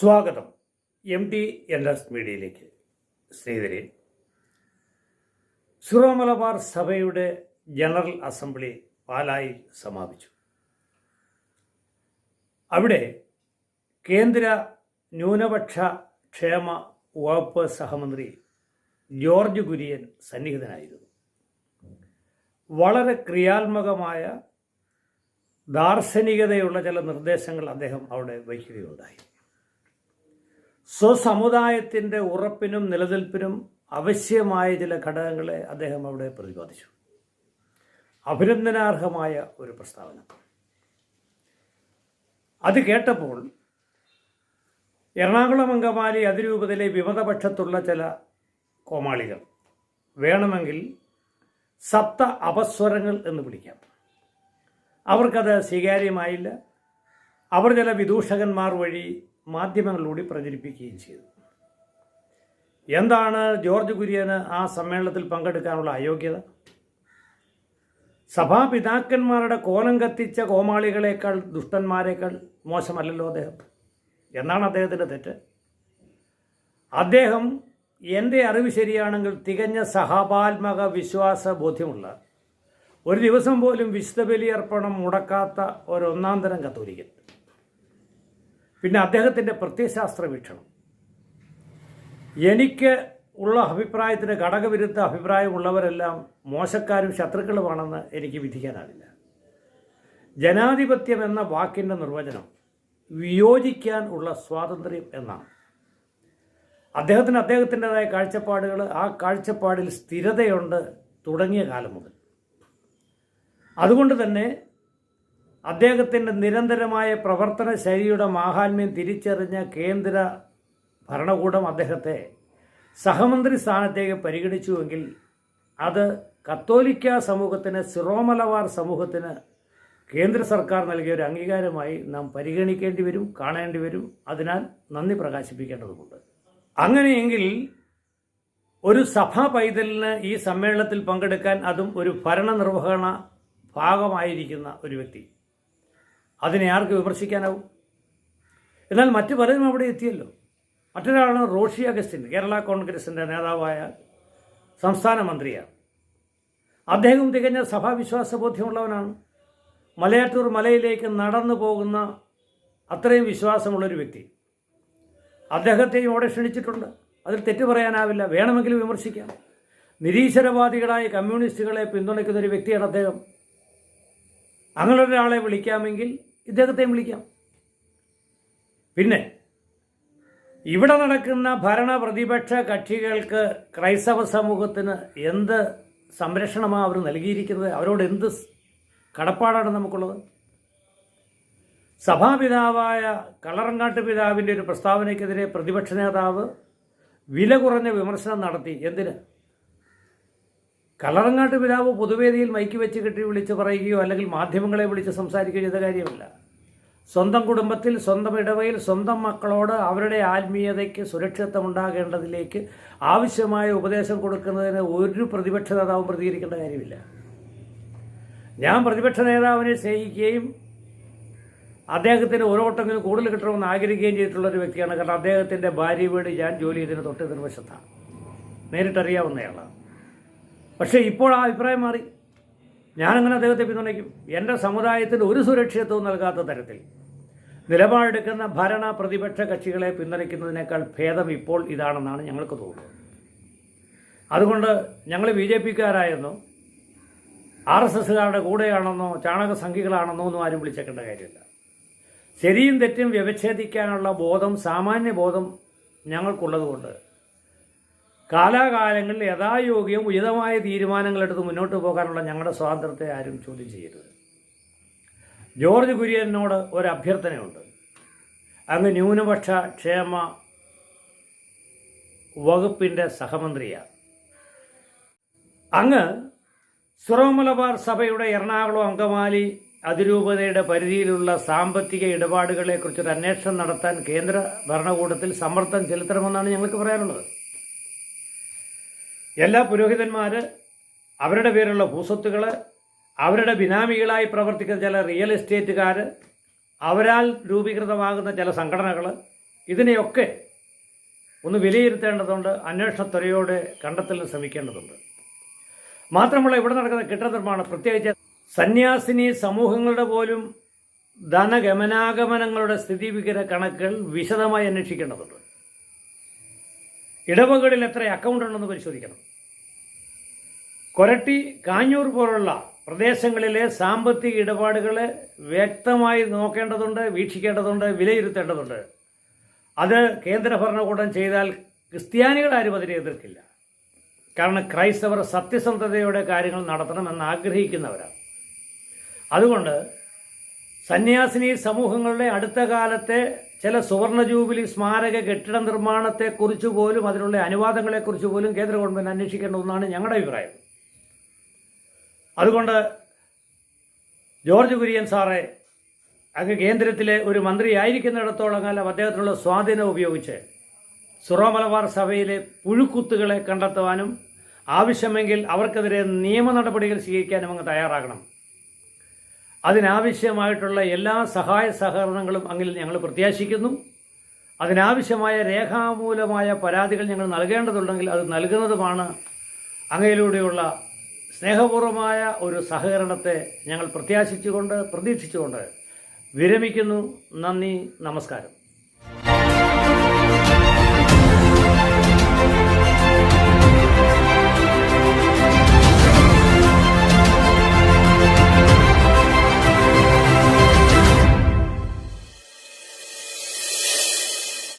സ്വാഗതം. M T എൻഡാസ് മീഡിയയിലേക്ക്. സ്നേഹിതരെ സിറോ മലബാർ സഭയുടെ ജനറൽ അസംബ്ലി പാലായിൽ സമാപിച്ചു. അവിടെ കേന്ദ്ര ന്യൂനപക്ഷ ക്ഷേമ വകുപ്പ് സഹമന്ത്രി ജോർജ് കുര്യൻ സന്നിഹിതനായിരുന്നു. വളരെ ക്രിയാത്മകമായ ദാർശനികതയുള്ള ചില നിർദ്ദേശങ്ങൾ അദ്ദേഹം അവിടെ വയ്ക്കുകയുണ്ടായി സ്വസമുദായത്തിന്റെ ഉറപ്പിനും നിലനിൽപ്പിനും ആവശ്യമായ ചില ഘടകങ്ങളെ അദ്ദേഹം അവിടെ പ്രതിപാദിച്ചു. അഭിനന്ദനാർഹമായ ഒരു പ്രസ്താവന. അത് കേട്ടപ്പോൾ എറണാകുളം അങ്കമാലി അതിരൂപതയിലെ വിമതപക്ഷത്തുള്ള ചില കോമാളികൾ വേണമെങ്കിൽ സപ്ത അപസ്വരങ്ങൾ എന്ന് വിളിക്കാം. അവർക്കത് സ്വീകാര്യമായില്ല. അവർ ചില വിദൂഷകന്മാർ വഴി മാധ്യമങ്ങളിലൂടെ പ്രചരിപ്പിക്കുകയും ചെയ്തു. എന്താണ് ജോർജ് കുര്യന് ആ സമ്മേളനത്തിൽ പങ്കെടുക്കാനുള്ള അയോഗ്യത? സഭാപിതാക്കന്മാരുടെ കോലം കത്തിച്ച കോമാളികളെക്കാൾ ദുഷ്ടന്മാരെക്കാൾ മോശമല്ലല്ലോ അദ്ദേഹം? എന്നാണ് അദ്ദേഹത്തിന്റെ തെറ്റ്. അദ്ദേഹം എന്റെ അറിവ് ശരിയാണെങ്കിൽ തികഞ്ഞ സഹപാത്മക വിശ്വാസ ബോധ്യമുള്ള ഒരു ദിവസം പോലും വിശുദ്ധ ബലിയർപ്പണം മുടക്കാത്ത ഒരു ഒന്നാം തരം കത്തോലിക്കൻ. പിന്നെ അദ്ദേഹത്തിന്റെ പ്രത്യയശാസ്ത്ര വീക്ഷണം എനിക്ക് ഉള്ള അഭിപ്രായത്തിന് ഘടകവിരുദ്ധ അഭിപ്രായമുള്ളവരെല്ലാം മോശക്കാരും ശത്രുക്കളുമാണെന്ന് എനിക്ക് വിധിക്കാനാവില്ല. ജനാധിപത്യം എന്ന വാക്കിന്റെ നിർവചനം വിയോജിക്കാൻ ഉള്ള സ്വാതന്ത്ര്യം എന്നാണ്. അദ്ദേഹത്തിന് അദ്ദേഹത്തിന്റെതായ കാഴ്ചപ്പാടുകൾ ആ കാഴ്ചപ്പാടിൽ സ്ഥിരതയുണ്ട് തുടങ്ങിയ കാലം മുതൽ. അതുകൊണ്ട് തന്നെ അദ്ദേഹത്തിന്റെ നിരന്തരമായ പ്രവർത്തന ശൈലിയുടെ മാഹാത്മ്യം തിരിച്ചറിഞ്ഞ കേന്ദ്ര ഭരണകൂടം അദ്ദേഹത്തെ സഹമന്ത്രി സ്ഥാനത്തേക്ക് പരിഗണിച്ചുവെങ്കിൽ അത് കത്തോലിക്ക സമൂഹത്തിന് സിറോമലബാർ സമൂഹത്തിന് കേന്ദ്ര സർക്കാർ നൽകിയ ഒരു അംഗീകാരമായി നാം പരിഗണിക്കേണ്ടി വരും കാണേണ്ടി വരും. അതിനാൽ നന്ദി പ്രകാശിപ്പിക്കേണ്ടതുണ്ട്. അങ്ങനെയെങ്കിൽ ഒരു സഭാ പൈതലിന് ഈ സമ്മേളനത്തിൽ പങ്കെടുക്കാൻ അതും ഒരു ഭരണനിർവഹണ ഭാഗമായിരിക്കുന്ന ഒരു വ്യക്തി അതിനെ ആർക്ക് വിമർശിക്കാനാവും? എന്നാൽ മറ്റു പലരും അവിടെ എത്തിയല്ലോ. മറ്റൊരാളാണ് റോഷി അഗസ്റ്റിൻ കേരള കോൺഗ്രസിന്റെ നേതാവായ സംസ്ഥാന മന്ത്രിയാണ്. അദ്ദേഹം തികഞ്ഞ സഭാവിശ്വാസ ബോധ്യമുള്ളവനാണ്. മലയാറ്റൂർ മലയിലേക്ക് നടന്നു പോകുന്ന അത്രയും വിശ്വാസമുള്ളൊരു വ്യക്തി. അദ്ദേഹത്തെയും അവിടെ ക്ഷണിച്ചിട്ടുണ്ട്. അതിൽ തെറ്റു പറയാനാവില്ല. വേണമെങ്കിൽ വിമർശിക്കാം. നിരീശ്വരവാദികളായ കമ്മ്യൂണിസ്റ്റുകളെ പിന്തുണയ്ക്കുന്ന ഒരു വ്യക്തിയാണ് അദ്ദേഹം. അങ്ങനെ ഒരാളെ വിളിക്കാമെങ്കിൽ ഇദ്ദേഹത്തെയും വിളിക്കാം. പിന്നെ ഇവിടെ നടക്കുന്ന ഭരണ പ്രതിപക്ഷ കക്ഷികൾക്ക് ക്രൈസ്തവ സമൂഹത്തിന് എന്ത് സംരക്ഷണമാണ് അവർ നൽകിയിരിക്കുന്നത്? അവരോട് എന്ത് കടപ്പാടാണ് നമുക്കുള്ളത്? സഭാപിതാവായ കളറങ്ങാട്ട് പിതാവിന്റെ ഒരു പ്രസ്താവനയ്ക്കെതിരെ പ്രതിപക്ഷ നേതാവ് വില കുറഞ്ഞ വിമർശനം നടത്തി. എന്തിന്? കളറങ്ങാട്ട് പിതാവ് പൊതുവേദിയിൽ മൈക്ക് വെച്ച് കെട്ടി വിളിച്ച് പറയുകയോ അല്ലെങ്കിൽ മാധ്യമങ്ങളെ വിളിച്ച് സംസാരിക്കുകയോ ചെയ്ത കാര്യമല്ല. സ്വന്തം കുടുംബത്തിൽ സ്വന്തം ഇടവയിൽ സ്വന്തം മക്കളോട് അവരുടെ ആത്മീയതയ്ക്ക് സുരക്ഷിതത്വം ഉണ്ടാകേണ്ടതിലേക്ക് ആവശ്യമായ ഉപദേശം കൊടുക്കുന്നതിന് ഒരു പ്രതിപക്ഷ നേതാവും പ്രതികരിക്കേണ്ട കാര്യമില്ല. ഞാൻ പ്രതിപക്ഷ നേതാവിനെ സ്നേഹിക്കുകയും അദ്ദേഹത്തിന് ഓരോട്ടെങ്കിലും കൂടുതൽ കിട്ടണമെന്ന് ആഗ്രഹിക്കുകയും ചെയ്തിട്ടുള്ള ഒരു വ്യക്തിയാണ്. കാരണം അദ്ദേഹത്തിന്റെ ഭാര്യ വീട് ഞാൻ ജോലി ചെയ്തതിന് തൊട്ട് നിർവശത്താണ് നേരിട്ടറിയാവുന്നയാളാണ്. പക്ഷേ ഇപ്പോൾ ആ അഭിപ്രായം മാറി. ഞാനങ്ങനെ അദ്ദേഹത്തെ പിന്തുണയ്ക്കും. എന്റെ സമുദായത്തിന് ഒരു സുരക്ഷിതത്വവും നൽകാത്ത തരത്തിൽ നിലപാടെടുക്കുന്ന ഭരണ പ്രതിപക്ഷ കക്ഷികളെ പിന്തുണയ്ക്കുന്നതിനേക്കാൾ ഭേദം ഇപ്പോൾ ഇതാണെന്നാണ് ഞങ്ങൾക്ക് തോന്നുന്നത്. അതുകൊണ്ട് ഞങ്ങൾ ബി ജെ പിക്കാരായെന്നോ ആർ എസ് എസ്സുകാരുടെ കൂടെയാണെന്നോ ചാണക ഒന്നും ആരും വിളിച്ചേക്കേണ്ട കാര്യമില്ല. ശരിയും തെറ്റും വ്യവച്ഛേദിക്കാനുള്ള ബോധം സാമാന്യ ബോധം ഞങ്ങൾക്കുള്ളതുകൊണ്ട് കാലാകാലങ്ങളിൽ യഥായോഗ്യം ഉചിതമായ തീരുമാനങ്ങളെടുത്ത് മുന്നോട്ട് പോകാനുള്ള ഞങ്ങളുടെ സ്വാതന്ത്ര്യത്തെ ആരും ചോദ്യം ചെയ്യരുത്. ജോർജ് കുര്യനോട് ഒരു അഭ്യർത്ഥനയുണ്ട്. അങ്ങ് ന്യൂനപക്ഷ ക്ഷേമ വകുപ്പിന്റെ സഹമന്ത്രിയാണ് അങ്ങ് സുറമലബാർ സഭയുടെ എറണാകുളം അങ്കമാലി അതിരൂപതയുടെ പരിധിയിലുള്ള സാമ്പത്തിക ഇടപാടുകളെക്കുറിച്ചൊരു അന്വേഷണം നടത്താൻ കേന്ദ്ര ഭരണകൂടത്തിൽ സമ്മർദ്ദം ചെലുത്തണമെന്നാണ് ഞങ്ങൾക്ക് പറയാനുള്ളത്. എല്ലാ പുരോഹിതന്മാർ അവരുടെ പേരുള്ള ഭൂസ്വത്തുകൾ അവരുടെ ബിനാമികളായി പ്രവർത്തിക്കുന്ന ചില റിയൽ എസ്റ്റേറ്റുകാർ അവരാൽ രൂപീകൃതമാകുന്ന ചില സംഘടനകൾ ഇതിനെയൊക്കെ ഒന്ന് വിലയിരുത്തേണ്ടതുണ്ട് അന്വേഷണത്വരയോടെ കണ്ടെത്തലിന് ശ്രമിക്കേണ്ടതുണ്ട്. മാത്രമല്ല ഇവിടെ നടക്കുന്ന കെട്ടിട നിർമ്മാണം പ്രത്യേകിച്ച് സന്യാസിനി സമൂഹങ്ങളുടെ പോലും ധനഗമനാഗമനങ്ങളുടെ സ്ഥിതിവിവര കണക്കുകൾ വിശദമായി അന്വേഷിക്കേണ്ടതുണ്ട്. ഇടവകളിൽ എത്ര അക്കൗണ്ട് ഉണ്ടെന്ന് പരിശോധിക്കണം. കൊരട്ടി കാഞ്ഞൂർ പോലുള്ള പ്രദേശങ്ങളിലെ സാമ്പത്തിക ഇടപാടുകൾ വ്യക്തമായി നോക്കേണ്ടതുണ്ട് വീക്ഷിക്കേണ്ടതുണ്ട് വിലയിരുത്തേണ്ടതുണ്ട്. അത് കേന്ദ്ര ഭരണകൂടം ചെയ്താൽ ക്രിസ്ത്യാനികൾ ആരും അതിനെ എതിർക്കില്ല. കാരണം ക്രൈസ്തവർ സത്യസന്ധതയോടെ കാര്യങ്ങൾ നടത്തണമെന്ന് ആഗ്രഹിക്കുന്നവരാണ്. അതുകൊണ്ട് സന്യാസിനി സമൂഹങ്ങളുടെ അടുത്ത കാലത്തെ ചില സുവർണ ജൂബിലി സ്മാരക കെട്ടിട നിർമ്മാണത്തെക്കുറിച്ച് പോലും അതിനുള്ള അനുവാദങ്ങളെക്കുറിച്ച് പോലും കേന്ദ്ര ഗവൺമെന്റ് അന്വേഷിക്കേണ്ട ഒന്നാണ് ഞങ്ങളുടെ അഭിപ്രായം. അതുകൊണ്ട് ജോർജ് കുര്യൻ സാറെ അങ്ങ് കേന്ദ്രത്തിലെ ഒരു മന്ത്രി ആയിരിക്കുന്നിടത്തോളം കാലം അദ്ദേഹത്തിനുള്ള സ്വാധീനം ഉപയോഗിച്ച് സുറോ മലബാർ സഭയിലെ പുഴുക്കുത്തുകളെ കണ്ടെത്തുവാനും ആവശ്യമെങ്കിൽ അവർക്കെതിരെ നിയമ നടപടികൾ സ്വീകരിക്കാനും അങ്ങ് തയ്യാറാകണം. അതിനാവശ്യമായിട്ടുള്ള എല്ലാ സഹായ സഹകരണങ്ങളും അങ്ങിൽ ഞങ്ങൾ പ്രത്യാശിക്കുന്നു. അതിനാവശ്യമായ രേഖാമൂലമായ പരാതികൾ ഞങ്ങൾ നൽകേണ്ടതുണ്ടെങ്കിൽ അത് നൽകുന്നതുമാണ് അങ്ങയിലൂടെയുള്ള സ്നേഹപൂർവമായ ഒരു സഹകരണത്തെ ഞങ്ങൾ പ്രത്യാശിച്ചുകൊണ്ട് പ്രതീക്ഷിച്ചുകൊണ്ട് വിരമിക്കുന്നു. നന്ദി നമസ്കാരം.